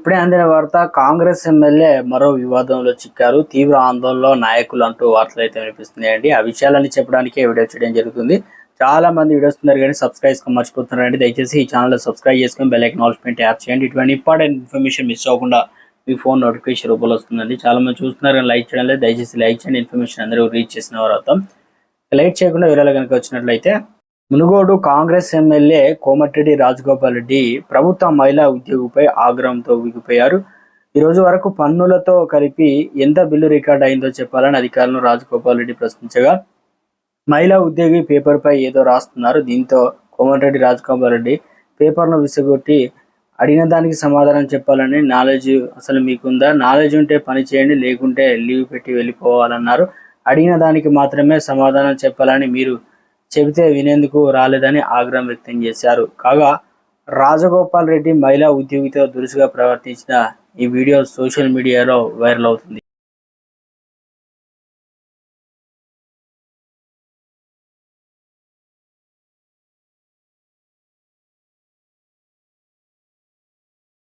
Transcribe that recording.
ఇప్పుడే అందిన వార్త కాంగ్రెస్ ఎమ్మెల్యే మరో వివాదంలో చిక్కారు. తీవ్ర ఆందోళనలో నాయకులు అంటూ వార్తలు అయితే వినిపిస్తున్నాయండి. ఆ విషయాలన్నీ చెప్పడానికి వీడియో చేయడం జరుగుతుంది. చాలా మంది వీడియోస్ ఉన్నారు కానీ సబ్స్క్రైబ్ మర్చిపోతున్నారండి. దయచేసి ఈ ఛానల్ సబ్స్క్రైబ్ చేసుకొని బెల్ ఐకాన్ యాప్ చేయండి. ఇటువంటి ఇంపార్టెంట్ ఇన్ఫర్మేషన్ మిస్ అవ్వకుండా మీ ఫోన్ నోటిఫికేషన్ రూపంలో వస్తుందండి. చాలా మంది చూస్తున్నారు కానీ లైక్ చేయడం లేదు. దయచేసి లైక్ చేయండి. ఇన్ఫర్మేషన్ అందరూ రీచ్ చేసిన వారు లైట్ చేయకుండా వీడియోలో కనుక వచ్చినట్లయితే మునుగోడు కాంగ్రెస్ ఎమ్మెల్యే కోమటిరెడ్డి రాజగోపాల్ రెడ్డి ప్రభుత్వ మహిళా ఉద్యోగిపై ఆగ్రహంతో ఊగిపోయారు ఈ రోజు వరకు పన్నులతో కలిపి ఎంత బిల్లు రికార్డ్ అయిందో చెప్పాలని అధికారులను రాజగోపాల్ రెడ్డి ప్రశ్నించగా మహిళా ఉద్యోగి పేపర్పై ఏదో రాస్తున్నారు. దీంతో కోమటిరెడ్డి రాజగోపాల్ రెడ్డి పేపర్ను విసిగొట్టి అడిగిన దానికి సమాధానం చెప్పాలని నాలెడ్జ్ అసలు మీకుందా? నాలెడ్జ్ ఉంటే పని చేయండి లేకుంటే లీవ్ పెట్టి వెళ్ళిపోవాలన్నారు. అడిగిన దానికి మాత్రమే సమాధానం చెప్పాలని మీరు చెబితే వినేందుకు రాలేదని ఆగ్రహం వ్యక్తం చేశారు. కాగా రాజగోపాల్ రెడ్డి మహిళా ఉద్యోగితో దురుసుగా ప్రవర్తించిన ఈ వీడియో సోషల్ మీడియాలో వైరల్ అవుతుంది.